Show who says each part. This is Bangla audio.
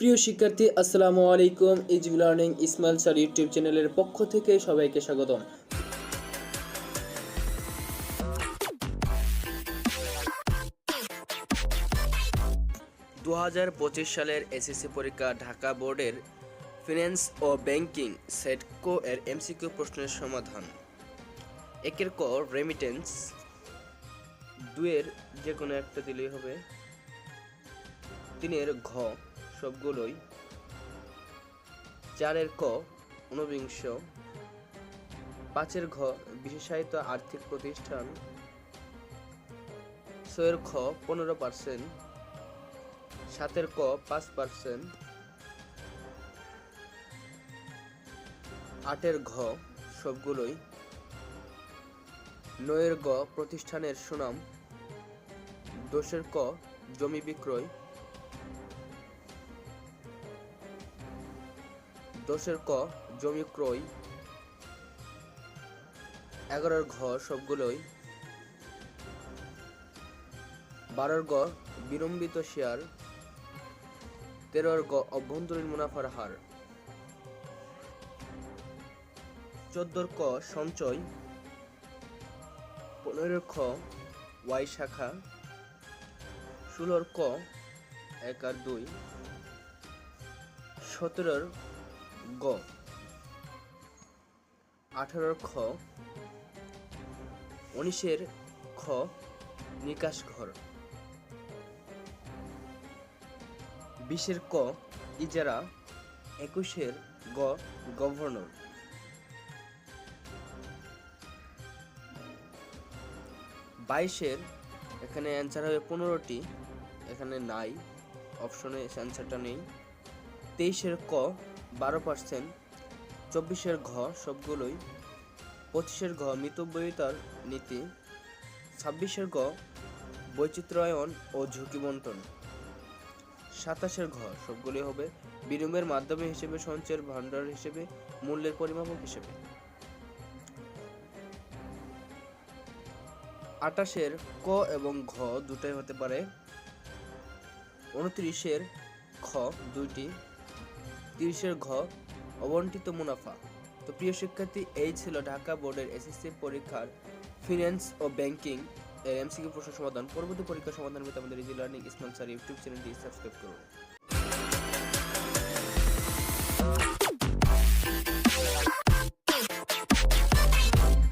Speaker 1: প্রিয় শিক্ষার্থী, আসসালামু আলাইকুম। Easy learning Ismail sir YouTube চ্যানেলের পক্ষ থেকে সবাইকে স্বাগতম। দু হাজার পঁচিশ সালের এসএসসি পরীক্ষা ঢাকা বোর্ডের ফিন্যান্স ও ব্যাংকিং সেটকো এর এমসিকিউ প্রশ্নের সমাধান। একের ক রেমিটেন্স দুয়ের যে কোনো একটা দিলেই হবে। তিনের ঘ সবগুলোই চারের ক, ঊনবিংশ, পাঁচের ঘ, বিশেষায়িত আর্থিক প্রতিষ্ঠান, ছয়ের খ, পনেরো পার্সেন্ট, সাতের ক, পাঁচ পার্সেন্ট, আটের ঘ, সবগুলোই, নয়ের গ, প্রতিষ্ঠানের সুনাম দোষের ক, জমি বিক্রয় দশের ক, জমি ক্রয়। এগারোর ঘ, সবগুলোই। বারোর গ, বিলম্বিত শেয়ার। তেরোর গ, অভ্যন্তরীণ মুনাফার হার। চোদ্দোর ক, সঞ্চয়। পনেরোর খ, ওয়াই শাখা। ষোলোর ক, এক আর দুই। সতেরোর গ। আঠারোর খ। উনিশের খ। নিকাশ ঘর। বিশের ক। ইজারা। একুশের গ। গভর্নর। বাইশের, এখানে অ্যান্সার হবে পনেরোটি। এখানে নাই। অপশনে অ্যান্সারটা নেই। তেইশের ক। বারো পার্সেন্ট, চব্বিশের ঘ সবগুলোই, পঁচিশের ঘ মিতব্যয়িতার নীতি, ছাব্বিশের ঘ বৈচিত্র্যায়ন ও ঝুঁকি বন্টন সাতাশের ঘ সবগুলোই হবে বিনিময়ের মাধ্যমে হিসেবে, সঞ্চয়ের ভাণ্ডার হিসেবে, মূল্যের পরিমাপক হিসেবে। আটাশের ক এবং ঘ দুটাই হতে পারে। উনত্রিশের খ দুইটি তিরিশের ঘ, অবন্টিত মুনাফা। তো প্রিয় শিক্ষার্থী, এই ছিল ঢাকা বোর্ডের এসএসসি পরীক্ষার ফিন্যান্স ও ব্যাংকিং এর এমসিকিউ প্রশ্ন সমাধান। পরবর্তী পরীক্ষা সমাধান পেতে আমাদের ইজি লার্নিং স্যার ইউটিউব চ্যানেলটি সাবস্ক্রাইব করুন।